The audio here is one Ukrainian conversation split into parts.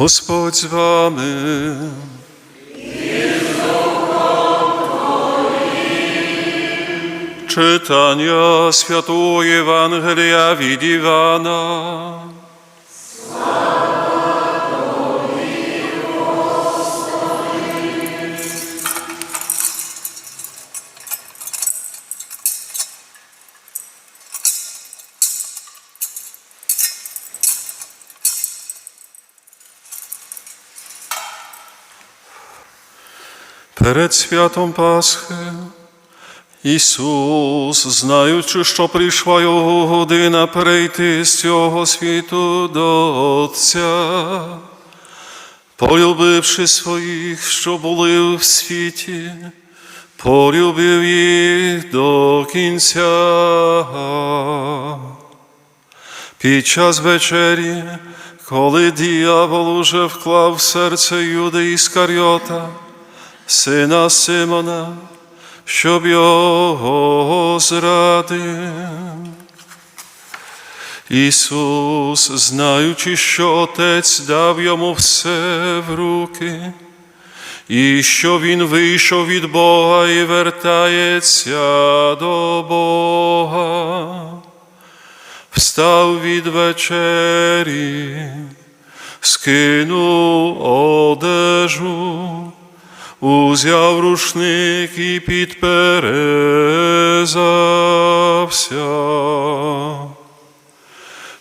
Господь з вами. Читання Святого Євангелія від Івана. Перед святом Пасхи Ісус, знаючи, що прийшла його година перейти з цього світу до Отця, полюбивши своїх, що були в світі, полюбив їх до кінця. Під час вечері, коли діявол уже вклав в серце Юди Іскаріота, сина Симона, щоб його зрадив. Ісус, знаючи, що Отець дав йому все в руки, і що Він вийшов від Бога і вертається до Бога, встав від вечері, скинув одежу, узяв рушник і підперезався.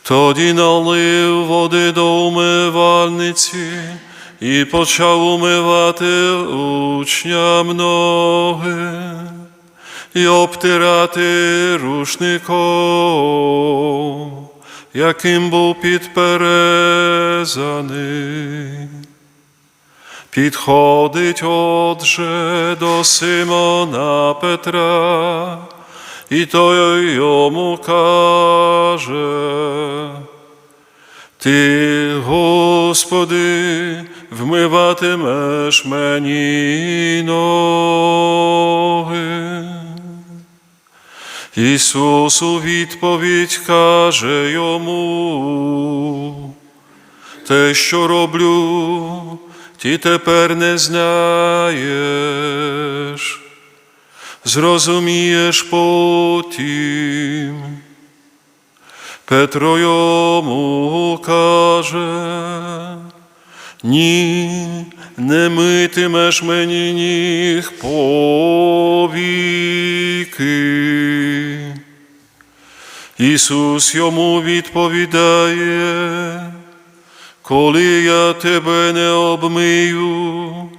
Тоді налив води до умивальниці і почав умивати учням ноги і обтирати рушником, яким був підперезаний. Підходить отже до Симона Петра, і той йому каже, Ти, Господи, вмиватимеш мені ноги. Ісус у відповідь каже йому, те, що роблю, ти тепер не знаєш, зрозумієш потім. Петро йому каже, ні, не митимеш мені ніг повіки. Ісус йому відповідає, коли я тебе не обмию,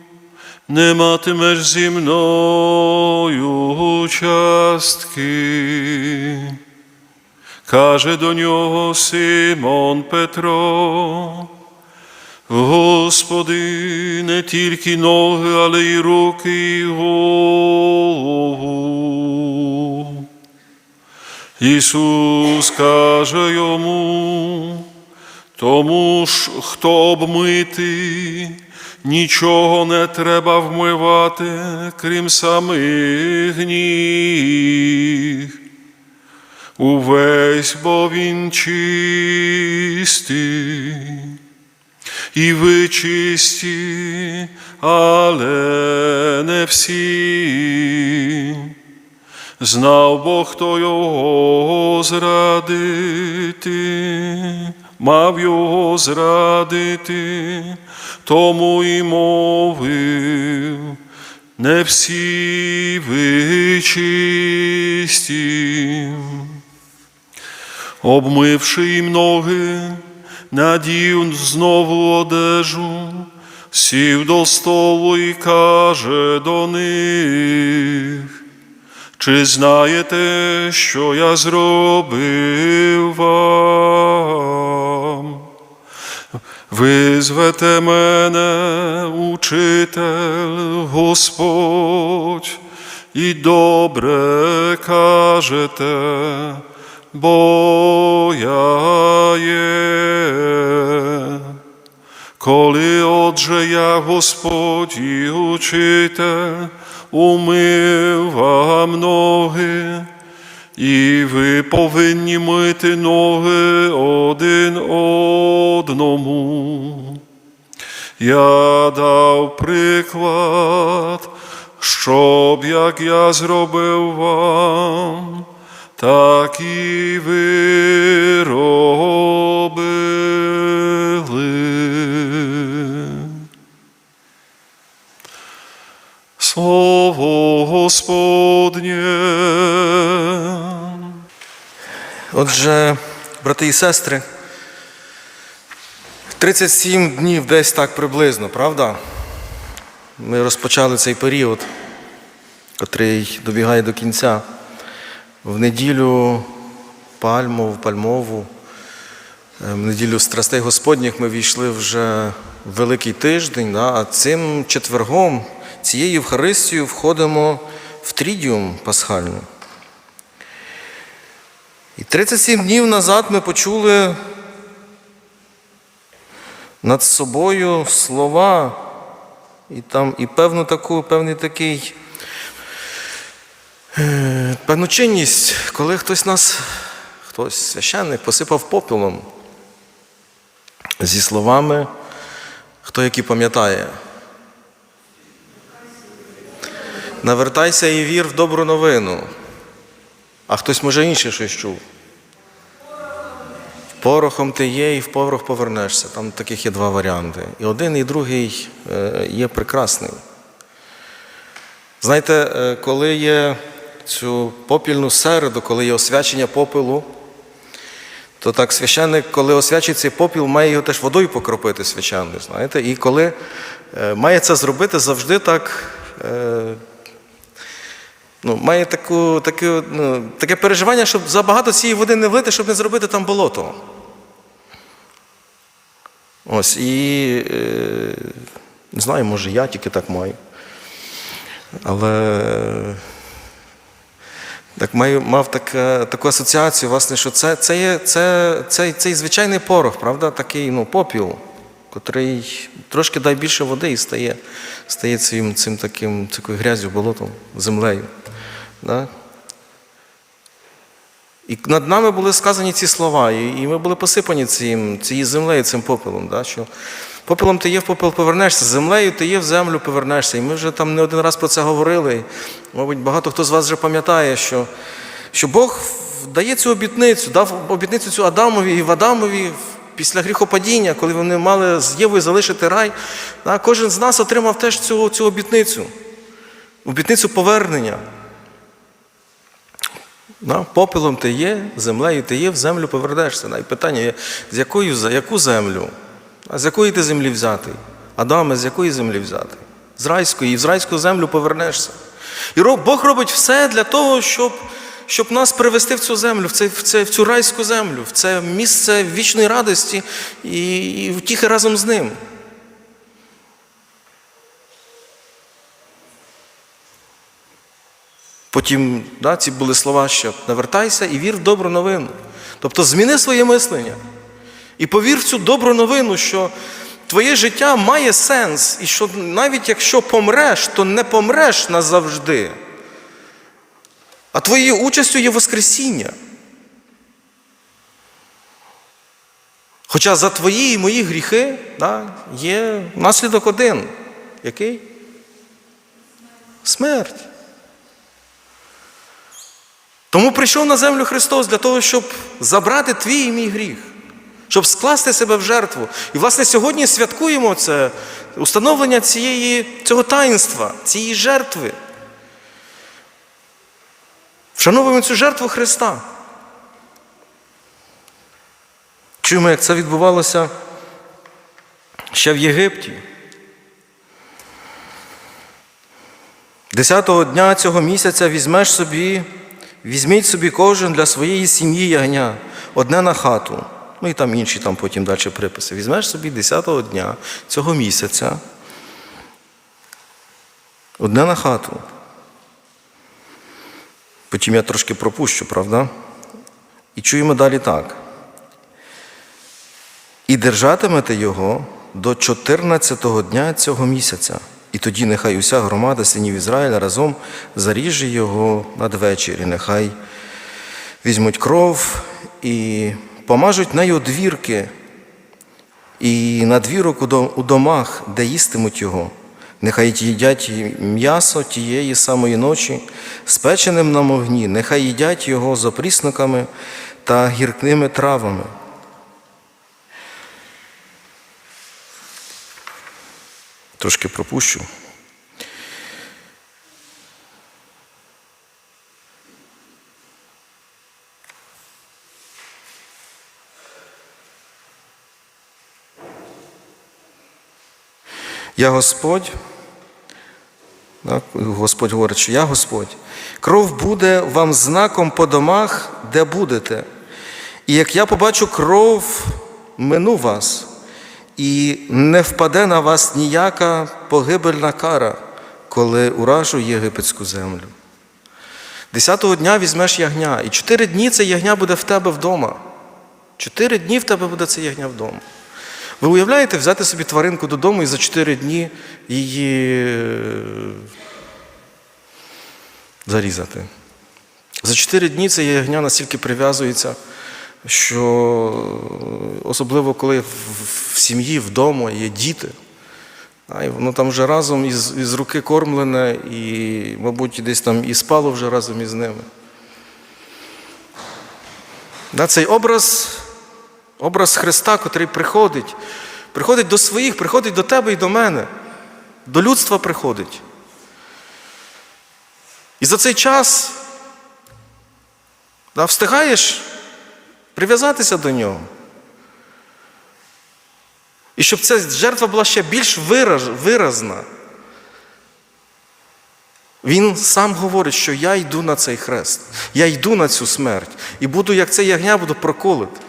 не матимеш зі мною частки. Каже до нього Симон Петро, Господи, не тільки ноги, але й руки, і голову. Ісус каже йому, тому ж, хто обмитий, нічого не треба вмивати, крім самих ніг. Увесь, бо він чистий, і ви чисті, але не всі. Знав Бог, хто його зрадити, мав його зрадити, тому і мовив, не всі ви чисті. Обмивши їм ноги, надів знову одежу, сів до столу і каже до них. Чи знаєте, що я зробив вам? Ви звете мене, учитель, Господь, і добре кажете, бо я є. Коли отже я Господь і учитель, умив вам ноги, і ви повинні мити ноги один одному. Я дав приклад, щоб як я зробив вам, так і ви робили. Слово Господнє. Отже, брати і сестри, 37 днів десь так приблизно, правда? Ми розпочали цей період, котрий добігає до кінця. В неділю пальму, в пальмову, е, в неділю страстей Господніх ми війшли вже в Великий тиждень, да? а цим четвергом, цією Євхаристією входимо в трідіум пасхальний. І 37 днів назад ми почули над собою слова, і там і певну таку, певний такий, е, певну чинність, коли хтось нас, хтось священник посипав попелом зі словами, хто який пам'ятає. Навертайся і вір в добру новину. А хтось може інше щось чув. Порохом ти є, і в порох повернешся. Там таких є два варіанти. І один, і другий е, є прекрасний. Знаєте, е, коли є цю попільну середу, коли є освячення попелу, то так священник, коли освячує цей попіл, має його теж водою покропити свяченою, знаєте. І коли е, має це зробити завжди так. Ну, має таку, таке, ну, таке переживання, щоб забагато цієї води не влити, щоб не зробити там болото. Ось, і е, не знаю, може я тільки так маю. Але е, так маю, мав така, таку асоціацію, власне, що це, це є це, це, цей звичайний порох, правда, такий ну, попіл, котрий трошки дай більше води і стає, стає цим, цим таким, такою грязю, болотом, землею. Да? І над нами були сказані ці слова, і ми були посипані цим, цією землею, цим попелом. Да? Що попелом ти є, в попел повернешся, землею ти є, в землю повернешся. І ми вже там не один раз про це говорили. Мабуть, багато хто з вас вже пам'ятає, що, що Бог дає цю обітницю, дав обітницю цю Адамові і в Адамові після гріхопадіння, коли вони мали з Євою залишити рай. Кожен з нас отримав теж цю, цю обітницю. Обітницю повернення. Попелом ти є, землею ти є, в землю повернешся. І питання є, з якою, за яку землю? А з якої ти землі взятий? Адаме, з якої землі взяти? З райської, і в райську землю повернешся. І Бог робить все для того, щоб, щоб нас привести в цю землю, в, цей, в, цей, в цю райську землю, в це місце вічної радості і, і втіхи разом з ним. Потім да, ці були слова, що навертайся і вір в добру новину. Тобто зміни своє мислення. І повір в цю добру новину, що твоє життя має сенс, і що навіть якщо помреш, то не помреш назавжди. А твоєю участю є Воскресіння. Хоча за твої і мої гріхи да, є наслідок один. Який? Смерть. Тому прийшов на землю Христос для того, щоб забрати твій і мій гріх, щоб скласти себе в жертву. І, власне, сьогодні святкуємо це установлення цієї, цього таїнства, цієї жертви. Вшановуємо цю жертву Христа. Чуємо, як це відбувалося ще в Єгипті. Десятого дня цього місяця візьмеш собі, візьміть собі кожен для своєї сім'ї ягня, одне на хату. Ну і там інші там потім далі приписи. Візьмеш собі 10-го дня цього місяця. Одне на хату. Потім я трошки пропущу, правда? І чуємо далі так. І держатимете його до 14-го дня цього місяця. І тоді нехай уся громада синів Ізраїля разом заріже його надвечір, і нехай візьмуть кров і помажуть нею двірки і надвірок у домах, де їстимуть його. Нехай їдять м'ясо тієї самої ночі, спеченим на могні, нехай їдять його з опрісниками та гіркними травами. Трошки пропущу. Я Господь, Господь говорить, що я Господь. Кров буде вам знаком по домах, де будете. І як я побачу кров, мину вас, і не впаде на вас ніяка погибельна кара, коли уражу єгипетську землю. Десятого дня візьмеш ягня, і чотири дні це ягня буде в тебе вдома. Чотири дні в тебе буде це ягня вдома. Ви уявляєте взяти собі тваринку додому і за чотири дні її е, зарізати. За чотири дні це ягня настільки прив'язується, що особливо коли в, сім'ї вдома є діти, а, воно там вже разом із, із руки кормлене, і, мабуть, десь там і спало вже разом із ними. Да, цей образ, образ Христа, котрий приходить, приходить до своїх, приходить до тебе і до мене, до людства приходить. І за цей час да, встигаєш прив'язатися до нього. І щоб ця жертва була ще більш виразна. Він сам говорить, що я йду на цей хрест, я йду на цю смерть і буду, як це ягня, буду проколити.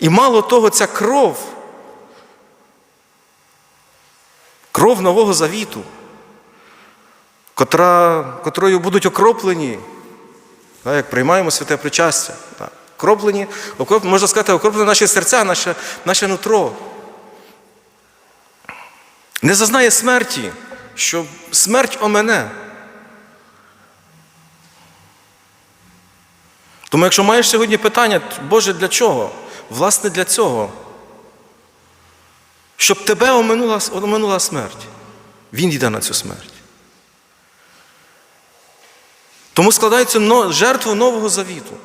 І мало того, ця кров, кров Нового Завіту, котра, котрою будуть окроплені, да, як приймаємо святе причастя. Да, окроплені, окроплені, можна сказати, окроплені наші серця, наше, наше нутро. Не зазнає смерті, що смерть омене. Тому якщо маєш сьогодні питання, Боже, для чого? Власне, для цього. Щоб тебе оминула, оминула смерть. Він йде на цю смерть. Тому складається жертва Нового Завіту.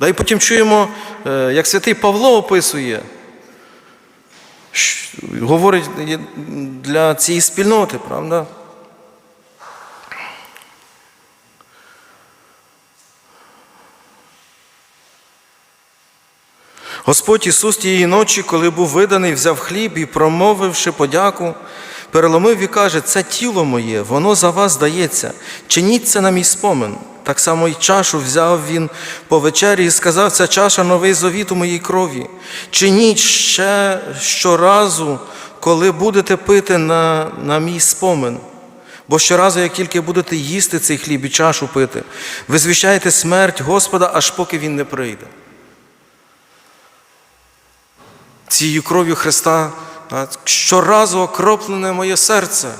Да, і потім чуємо, е, як святий Павло описує, говорить для цієї спільноти, правда? Господь Ісус тієї ночі, коли був виданий, взяв хліб і, промовивши подяку, переломив і каже: Це тіло моє, воно за вас дається. Чиніть це на мій спомин. Так само й чашу взяв він по вечері і сказав, ця чаша новий завіт у моїй крові. Чиніть ще щоразу, коли будете пити на, на мій спомин. Бо щоразу, як тільки будете їсти цей хліб і чашу пити, ви звіщаєте смерть Господа, аж поки Він не прийде. Цією кров'ю Христа щоразу окроплене моє серце,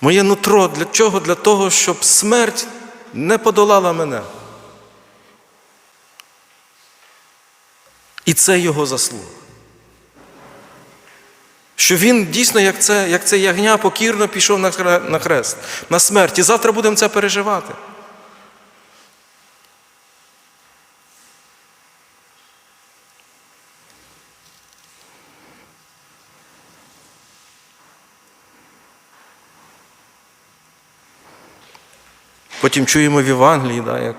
моє нутро. Для чого? Для того, щоб смерть не подолала мене. І це його заслуга. Що він дійсно, як це, як це ягня, покірно пішов на хрест, на смерть. І завтра будемо це переживати. Потім чуємо в Євангелії, да, як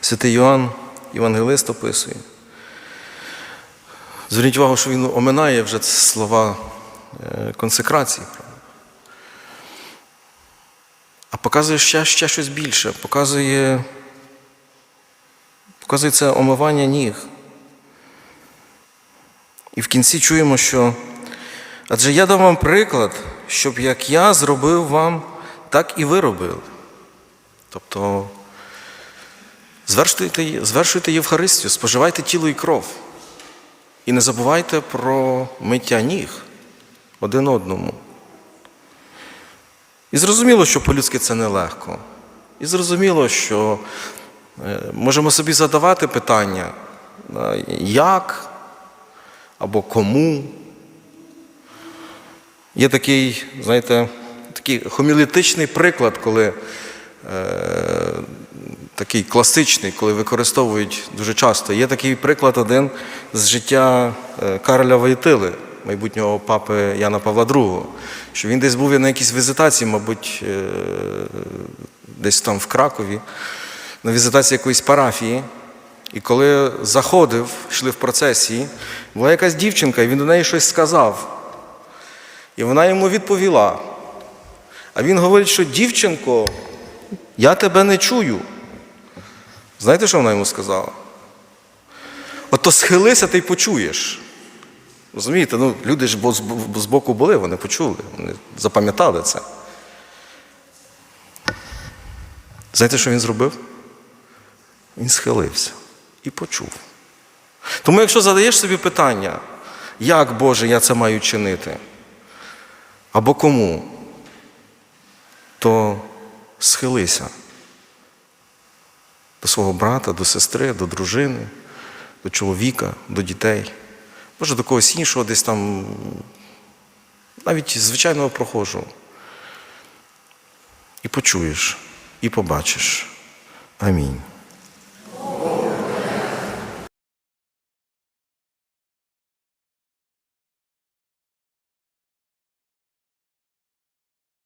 святий Йоанн, Євангелист описує. Зверніть увагу, що він оминає вже слова е, консекрації. А показує ще, ще щось більше. Показує, показує це омивання ніг. І в кінці чуємо, що адже я дам вам приклад, щоб як я зробив вам, так і ви робили. Тобто звершуйте, звершуйте Євхаристію, споживайте тіло і кров. І не забувайте про миття ніг один одному. І зрозуміло, що по-людськи це нелегко. І зрозуміло, що Е, Можемо собі задавати питання, як або кому. Є такий, знаєте, такий хомілітичний приклад, коли е, такий класичний, коли використовують дуже часто. Є такий приклад один з життя е, Кароля Войтили, майбутнього папи Яна Павла II, що він десь був на якійсь візитації, мабуть, е, десь там в Кракові, на візитації якоїсь парафії. І коли заходив, йшли в процесії, була якась дівчинка, і він до неї щось сказав. І вона йому відповіла. А він говорить, що дівчинко, я тебе не чую. Знаєте, що вона йому сказала? Ото схилися, ти й почуєш. Розумієте, ну, люди ж з боку були, вони почули, вони запам'ятали це. Знаєте, що він зробив? Він схилився і почув. Тому, якщо задаєш собі питання, як Боже я це маю чинити, або кому, то схилися до свого брата, до сестри, до дружини, до чоловіка, до дітей, може до когось іншого, десь там, навіть звичайного прохожого. І почуєш, і побачиш. Амінь.